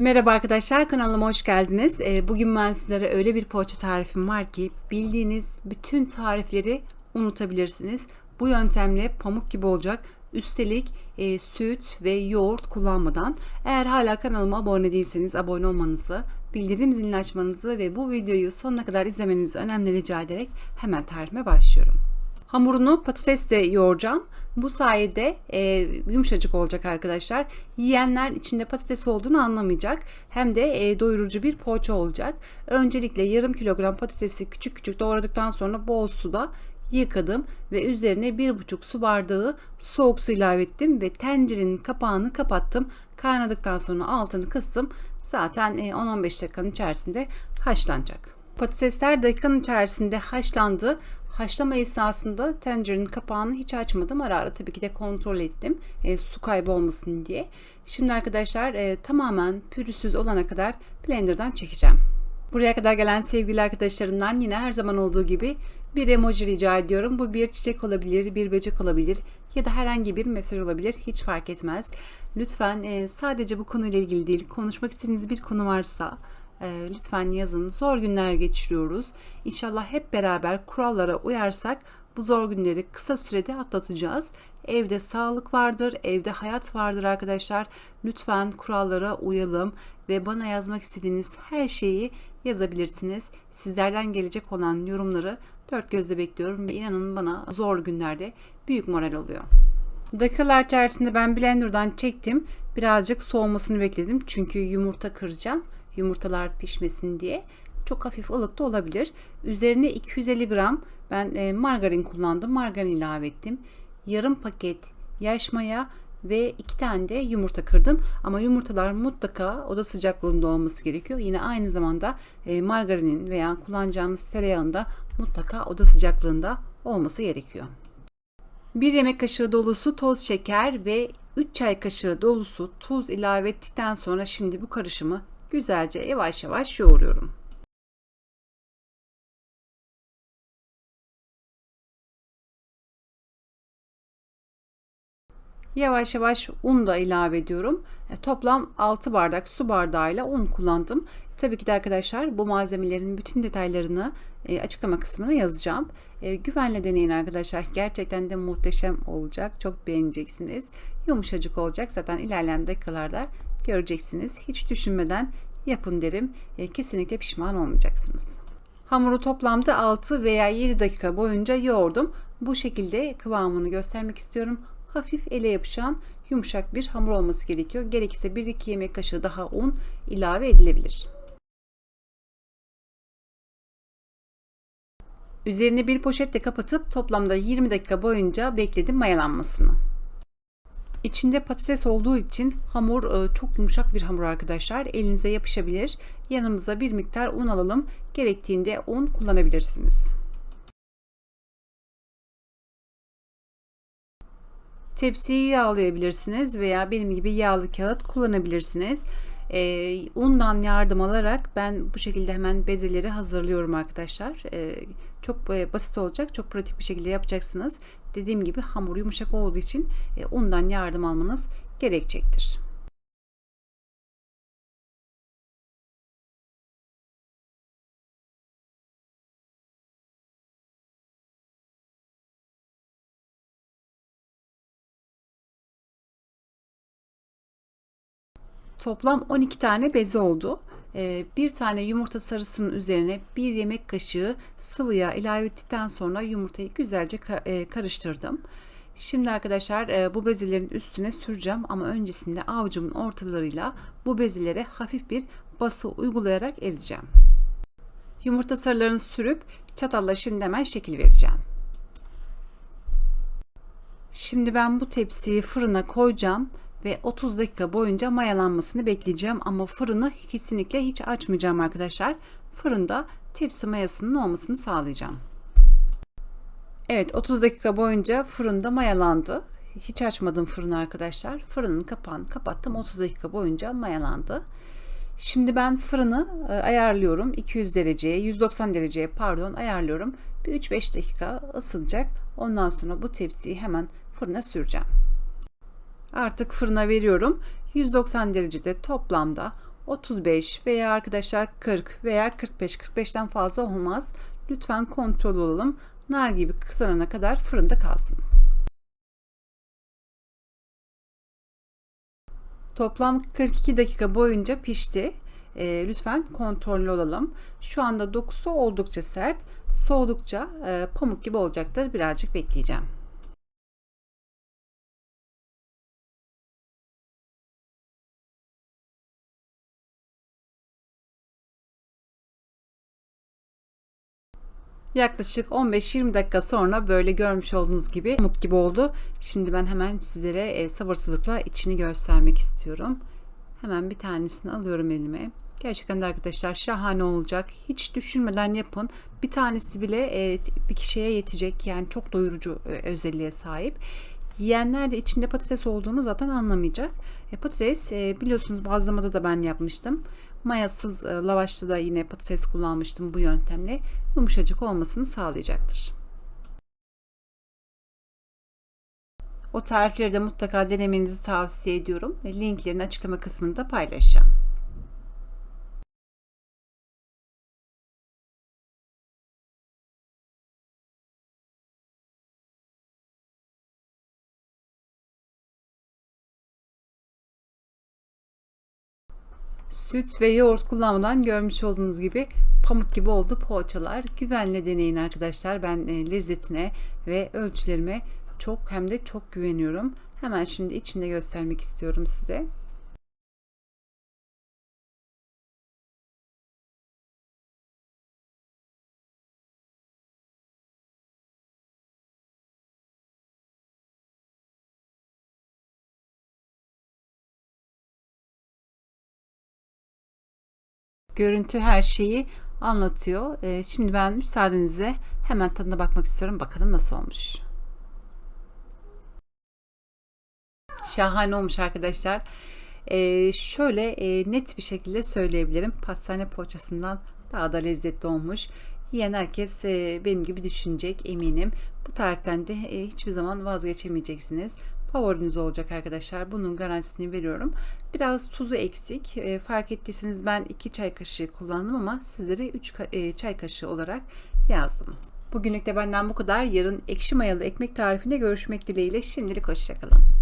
Merhaba arkadaşlar kanalıma hoş geldiniz. Ee, Bugün ben sizlere öyle bir poğaça tarifim var ki bildiğiniz bütün tarifleri unutabilirsiniz. Bu yöntemle pamuk gibi olacak. Üstelik e, süt ve yoğurt kullanmadan. Eğer hala kanalıma abone değilseniz abone olmanızı, bildirim zilini açmanızı ve bu videoyu sonuna kadar izlemenizi önemli rica ederek hemen tarifime başlıyorum. Hamurunu patatesle yoğuracağım. Bu sayede e, yumuşacık olacak arkadaşlar. Yiyenler içinde patates olduğunu anlamayacak. Hem de e, doyurucu bir poğaça olacak. Öncelikle yarım kilogram patatesi küçük küçük doğradıktan sonra bol suda yıkadım ve üzerine bir buçuk su bardağı soğuk su ilave ettim ve tencerenin kapağını kapattım. Kaynadıktan sonra altını kıstım. Zaten e, 10-15 dakikanın içerisinde haşlanacak. Patatesler dakikanın içerisinde haşlandı. Haşlama esnasında tencerenin kapağını hiç açmadım. Ara ara tabii ki de kontrol ettim. E, su kaybı olmasın diye. Şimdi arkadaşlar e, tamamen pürüzsüz olana kadar blenderdan çekeceğim. Buraya kadar gelen sevgili arkadaşlarımdan yine her zaman olduğu gibi bir emoji rica ediyorum. Bu bir çiçek olabilir, bir böcek olabilir ya da herhangi bir mesaj olabilir. Hiç fark etmez. Lütfen e, sadece bu konuyla ilgili değil, konuşmak istediğiniz bir konu varsa e, lütfen yazın. Zor günler geçiriyoruz. İnşallah hep beraber kurallara uyarsak bu zor günleri kısa sürede atlatacağız. Evde sağlık vardır, evde hayat vardır arkadaşlar. Lütfen kurallara uyalım ve bana yazmak istediğiniz her şeyi yazabilirsiniz. Sizlerden gelecek olan yorumları dört gözle bekliyorum ve inanın bana zor günlerde büyük moral oluyor. Dakikalar içerisinde ben blenderdan çektim. Birazcık soğumasını bekledim. Çünkü yumurta kıracağım. Yumurtalar pişmesin diye. Çok hafif ılık da olabilir. Üzerine 250 gram ben e, margarin kullandım. Margarin ilave ettim. Yarım paket yaş maya ve iki tane de yumurta kırdım. Ama yumurtalar mutlaka oda sıcaklığında olması gerekiyor. Yine aynı zamanda e, margarinin veya kullanacağınız tereyağında mutlaka oda sıcaklığında olması gerekiyor. 1 yemek kaşığı dolusu toz şeker ve 3 çay kaşığı dolusu tuz ilave ettikten sonra şimdi bu karışımı güzelce yavaş yavaş yoğuruyorum. Yavaş yavaş un da ilave ediyorum. E, toplam 6 bardak su bardağıyla un kullandım. Tabii ki de arkadaşlar bu malzemelerin bütün detaylarını e, açıklama kısmına yazacağım. E, güvenle deneyin arkadaşlar. Gerçekten de muhteşem olacak. Çok beğeneceksiniz. Yumuşacık olacak. Zaten ilerleyen dakikalarda göreceksiniz. Hiç düşünmeden yapın derim. kesinlikle pişman olmayacaksınız. Hamuru toplamda 6 veya 7 dakika boyunca yoğurdum. Bu şekilde kıvamını göstermek istiyorum hafif ele yapışan yumuşak bir hamur olması gerekiyor. Gerekirse 1-2 yemek kaşığı daha un ilave edilebilir. Üzerini bir poşetle kapatıp toplamda 20 dakika boyunca bekledim mayalanmasını. İçinde patates olduğu için hamur e, çok yumuşak bir hamur arkadaşlar. Elinize yapışabilir. Yanımıza bir miktar un alalım. Gerektiğinde un kullanabilirsiniz. Tepsiyi yağlayabilirsiniz veya benim gibi yağlı kağıt kullanabilirsiniz. Ee, undan yardım alarak ben bu şekilde hemen bezeleri hazırlıyorum arkadaşlar. Ee, çok e, basit olacak, çok pratik bir şekilde yapacaksınız. Dediğim gibi hamur yumuşak olduğu için e, undan yardım almanız gerekecektir. Toplam 12 tane beze oldu. Ee, bir tane yumurta sarısının üzerine bir yemek kaşığı sıvı yağ ilave ettikten sonra yumurtayı güzelce e, karıştırdım. Şimdi arkadaşlar e, bu bezelerin üstüne süreceğim ama öncesinde avucumun ortalarıyla bu bezelere hafif bir bası uygulayarak ezeceğim. Yumurta sarılarını sürüp çatalla şimdi hemen şekil vereceğim. Şimdi ben bu tepsiyi fırına koyacağım ve 30 dakika boyunca mayalanmasını bekleyeceğim ama fırını kesinlikle hiç açmayacağım arkadaşlar. Fırında tepsi mayasının olmasını sağlayacağım. Evet 30 dakika boyunca fırında mayalandı. Hiç açmadım fırını arkadaşlar. Fırının kapağını kapattım. 30 dakika boyunca mayalandı. Şimdi ben fırını e, ayarlıyorum. 200 dereceye, 190 dereceye pardon ayarlıyorum. Bir 3-5 dakika ısınacak. Ondan sonra bu tepsiyi hemen fırına süreceğim. Artık fırına veriyorum. 190 derecede toplamda 35 veya arkadaşlar 40 veya 45 45'ten fazla olmaz. Lütfen kontrol olalım. Nar gibi kızarana kadar fırında kalsın. Toplam 42 dakika boyunca pişti. E, lütfen kontrollü olalım. Şu anda dokusu oldukça sert. Soğudukça e, pamuk gibi olacaktır. Birazcık bekleyeceğim. Yaklaşık 15-20 dakika sonra böyle görmüş olduğunuz gibi pamuk gibi oldu. Şimdi ben hemen sizlere e, sabırsızlıkla içini göstermek istiyorum. Hemen bir tanesini alıyorum elime. Gerçekten de arkadaşlar şahane olacak. Hiç düşünmeden yapın. Bir tanesi bile e, bir kişiye yetecek. Yani çok doyurucu e, özelliğe sahip. Yiyenler de içinde patates olduğunu zaten anlamayacak. Patates e, biliyorsunuz bazlamada da ben yapmıştım. Mayasız e, lavaşta da yine patates kullanmıştım bu yöntemle. Yumuşacık olmasını sağlayacaktır. O tarifleri de mutlaka denemenizi tavsiye ediyorum. Linklerini açıklama kısmında paylaşacağım. Süt ve yoğurt kullanmadan görmüş olduğunuz gibi pamuk gibi oldu poğaçalar. Güvenle deneyin arkadaşlar. Ben e, lezzetine ve ölçülerime çok hem de çok güveniyorum. Hemen şimdi içinde göstermek istiyorum size. Görüntü her şeyi anlatıyor. Ee, şimdi ben müsaadenizle hemen tadına bakmak istiyorum. Bakalım nasıl olmuş. Şahane olmuş arkadaşlar. Ee, şöyle e, net bir şekilde söyleyebilirim. Pastane poğaçasından daha da lezzetli olmuş. Yiyen herkes e, benim gibi düşünecek eminim. Bu tariften de e, hiçbir zaman vazgeçemeyeceksiniz favoriniz olacak arkadaşlar. Bunun garantisini veriyorum. Biraz tuzu eksik. E, fark ettiyseniz ben 2 çay kaşığı kullandım ama sizlere 3 e, çay kaşığı olarak yazdım. Bugünlük de benden bu kadar. Yarın ekşi mayalı ekmek tarifinde görüşmek dileğiyle. Şimdilik hoşçakalın.